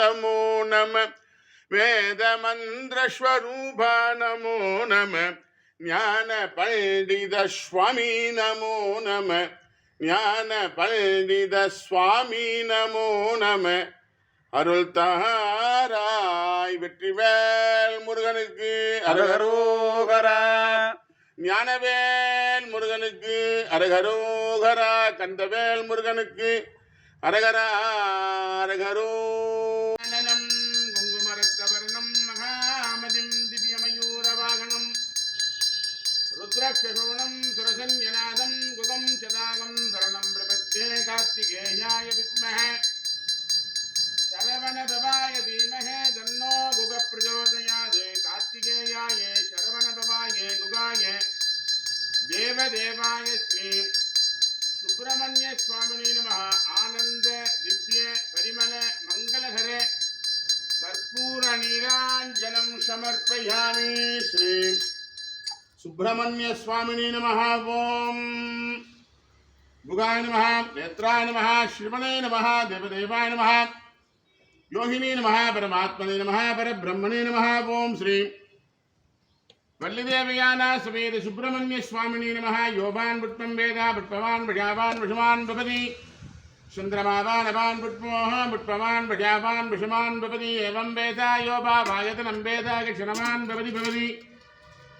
नमो नम वेदमन्त्रस्वरूपा नमो नम ज्ञानपण्डितस्वामी नमो नम ஞானபண்டிதஸ்வாமி நமோ நம அருள் தாராய் வெற்றிவேல் முருகனுக்கு அரகரோகரா ஞானவேல் முருகனுக்கு அரகரோகரா கந்தவேல் முருகனுக்கு அரகரா அரகரோ ருத்ராட்சசோணம் சுரசன்யநாதம் குகம் சதாகம் சரணம் பிரபத்தே கார்த்திகேயாய வித்மஹ. சரவணபவாய தீமஹே தன்னோ குக பிரச்சோதயாத் கார்த்திகேயாய சரவணபவாய குகாய. தேவதேவாய ஸ்ரீ சுப்பிரமணிய சுவாமினி நம. ஆனந்த திவ்ய பரிமள மங்களகர. கற்பூர நீராஞ்சனம் சமர்ப்பயாமி ஸ்ரீ सुब्रह्मण्य स्वामी नम। ओं मृगाय नम, नेत्राय नम, श्रीमणे नम, देवदेवाय नम योगिनी नम, परमात्मने नम, परब्रह्मणे नम। ओं श्री वल्लिदेवयान सवेद सुब्रह्मण्य स्वामी नम। योभान पुष्पम वेद वृत्पवान भजावान विषमान भवति। चंद्रमावान पुष्पोह पुष्पवान भजावान एवं वेद योगा वायतनं वेद क्षणवान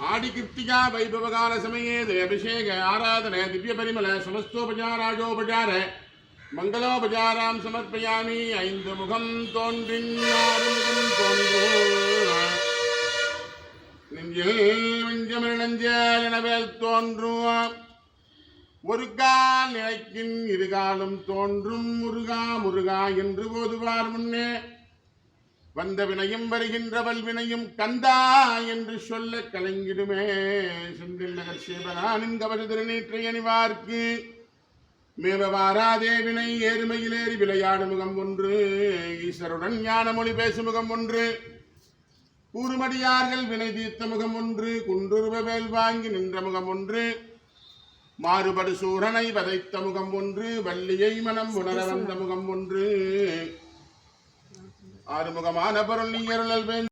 ஆடிகிருத்திகா வைபவகால சமயே அபிஷேக ஆராதன திவ்ய பரிமல சமஸ்தோபஜாராஜோபஜார மங்களோபஜாராம் சமர்ப்பயாமி ஐந்து முகம் தோன்றின் நெஞ்சில் விஞ்சமிழஞ்சேல் எனவேல் தோன்றும் ஒரு கால் நிலைக்கின் இருகாலும் தோன்றும் முருகா முருகா என்று ஓதுவார் முன்னே. வந்த வினையும் வருகின்ற வல்வினையும் கந்தா என்று சொல்ல கலங்கிடுமே. செந்தில் நகர் சேவனானின் கவச திருநீற்றை அணிவார்க்கு. மேவ வாராதே வினை ஏறுமையில் ஏறி விளையாடு முகம் ஒன்று. ஈஸ்வருடன் ஞான மொழி பேசும் முகம் ஒன்று. கூறுமடியார்கள் வினை தீர்த்த முகம் ஒன்று. குன்றுருவ வேல் வாங்கி நின்ற முகம் ஒன்று. மாறுபடு சூரனை வதைத்த முகம் ஒன்று. வள்ளியை மனம் உணர வந்த முகம் ஒன்று. ஆறுமுகமான பொருள் நீ அருளல் வேண்டும்.